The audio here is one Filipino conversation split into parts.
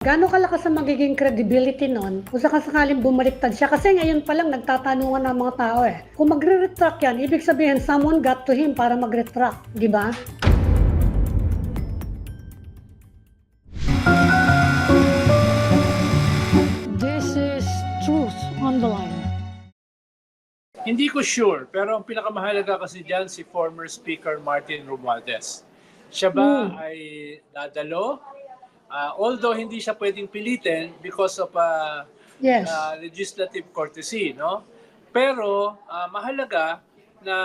Gaano kalakas ang magiging credibility nun kung sakasakaling bumaliktad siya? Kasi ngayon pa lang nagtatanungan ng mga tao eh. Kung magre-retract yan, ibig sabihin someone got to him para mag-retract, di ba? This is truth on the line. Hindi ko sure, pero ang pinakamahalaga kasi dyan si former Speaker Martin Romualdez. Siya ba ay dadalo? Ah, although hindi siya pwedeng pilitin because of ah, Yes. ah, legislative courtesy, no? Pero ah, mahalaga na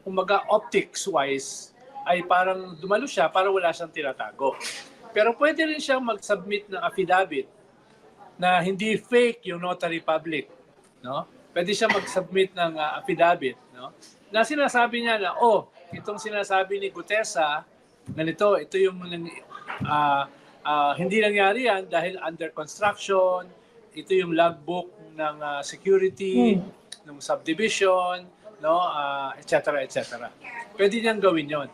kumaga optics-wise ay parang dumalo siya para wala siyang tinatago. Pero pwede rin siyang mag-submit ng affidavit na hindi fake yung notary public, no? Pwede siya mag-submit ng uh, affidavit, no? Na sinasabi niya na, oh, itong sinasabi ni Gutesa, ganito, ito yung ah, ah, hindi nangyari yan dahil under construction, ito yung logbook ng ah, security, ng subdivision, no, ah, et cetera, et cetera. Pwede niyang gawin yon.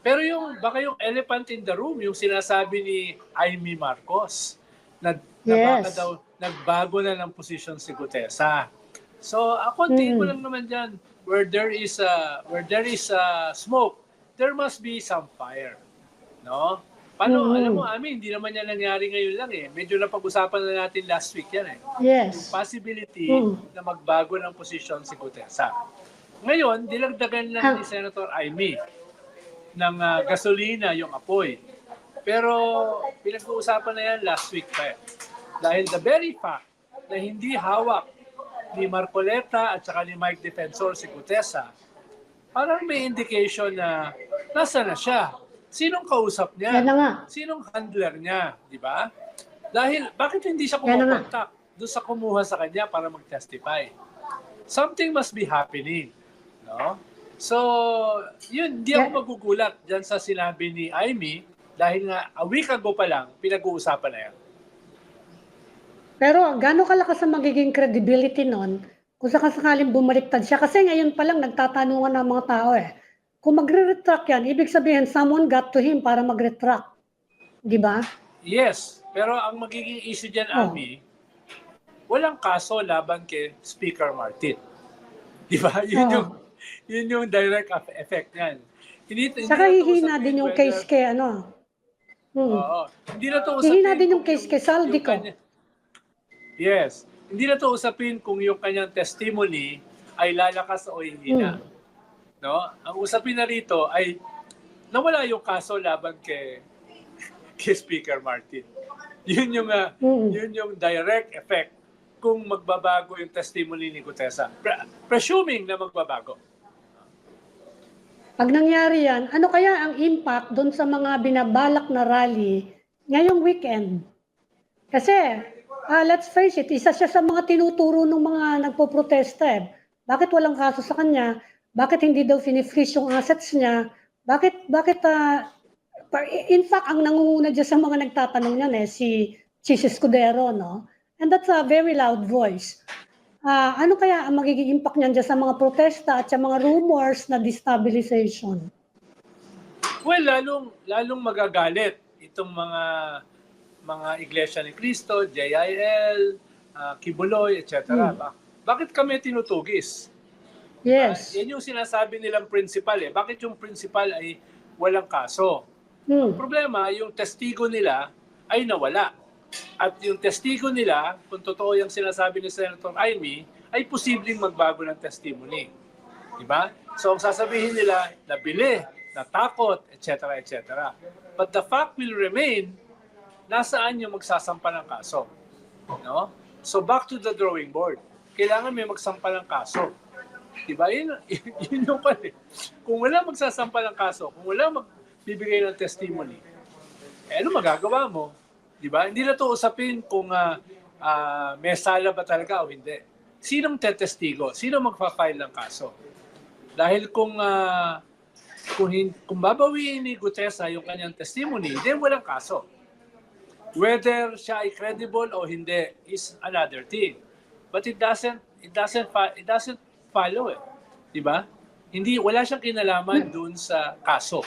Pero yung baka yung elephant in the room, yung sinasabi ni Amy Marcos, na, na baka Yes. daw nagbago na ng posisyon si Gutesa. So, ako tingin ko Mm. lang naman diyan, where there is a where there is a smoke, there must be some fire. No? Paano, Mm. alam mo, Ami, hindi naman yan nangyari ngayon lang eh. Medyo napag-usapan na natin last week yan eh Yes. possibility Mm. na magbago ng posisyon si Gutesa. Ngayon, dilagdagan lang Ah. ni Senator Amy ng ah, gasolina yung apoy. Pero pinag-uusapan na yan last week pa eh. Dahil the very fact na hindi hawak ni Marcoleta at saka ni Mike Defensor si Gutesa, parang may indication na nasa na siya. Sinong kausap niya? Yan nga. Sinong handler niya? Di ba? Dahil, bakit hindi siya kumakontak doon sa kumuha sa kanya para mag-testify? Something must be happening. No? So, yun, hindi ako magugulat dyan sa sinabi ni Amy dahil nga a week ago pa lang, pinag-uusapan na yan. Pero gaano kalakas ang magiging credibility nun kung sakasakaling bumaliktad siya? Kasi ngayon pa lang nagtatanungan ng mga tao eh. Kung magre-retract yan, ibig sabihin someone got to him para mag-retract. Di ba? Yes, pero ang magiging issue dyan, Oh. Ami, walang kaso laban kay Speaker Martin. Di ba? Yun, Oh. yung, yun yung direct eff- effect niyan. Hindi, hindi Saka hihina din yung whether- case kay ano. Hmm. Oo. Hindi na to usapin Hihina din yung case kay Saldi ko. kanya- Yes. Hindi na to usapin kung yung kanyang testimony ay lalakas o hihina. Hmm. No? Ang usapin na rito ay nawala yung kaso laban kay kay Speaker Martin. Yun yung ah, Mm. yun yung direct effect kung magbabago yung testimony ni Gutesa. Pre- presuming na magbabago. Pag nangyari yan, ano kaya ang impact doon sa mga binabalak na rally ngayong weekend? Kasi, ah, let's face it, isa siya sa mga tinuturo ng mga nagpo-protesta eh. Bakit walang kaso sa kanya? Bakit hindi daw finifreeze yung assets niya? Bakit, bakit, pa- in fact, ang nangunguna dyan sa mga nagtatanong niyan eh, si Chis Escudero, no? And that's a very loud voice. Ah, ano kaya ang magiging impact niyan dyan sa mga protesta at sa mga rumors na destabilization? Well, lalong lalong magagalit itong mga mga Iglesia ni Cristo, JIL, ah, Kibuloy, etc. Hmm. Ba- Bakit kami tinutugis? Yes. Ah, yan yung sinasabi nilang principal eh. Bakit yung principal ay walang kaso? Hmm. Problema, yung testigo nila ay nawala. At yung testigo nila, kung totoo yung sinasabi ni Senator Amy, ay posibleng magbago ng testimony. Diba? So ang sasabihin nila, nabili, natakot, etc. etc. But the fact will remain, nasaan yung magsasampa ng kaso? No? So back to the drawing board. Kailangan may magsampa ng kaso. Diba? Yun, yun yung pala. Kung wala magsasampa ng kaso, kung wala magbibigay ng testimony, eh ano magagawa mo? Diba? Hindi na to usapin kung ah, ah, may sala ba talaga o hindi. Sinong tetestigo? Sino magpa-file ng kaso? Dahil kung ah, kung, hin- kung babawiin ni Gutesa yung kanyang testimony, then walang kaso. Whether siya ay credible o hindi is another thing. But it doesn't it doesn't it doesn't follow eh. 'Di ba? Hindi wala siyang kinalaman dun sa kaso.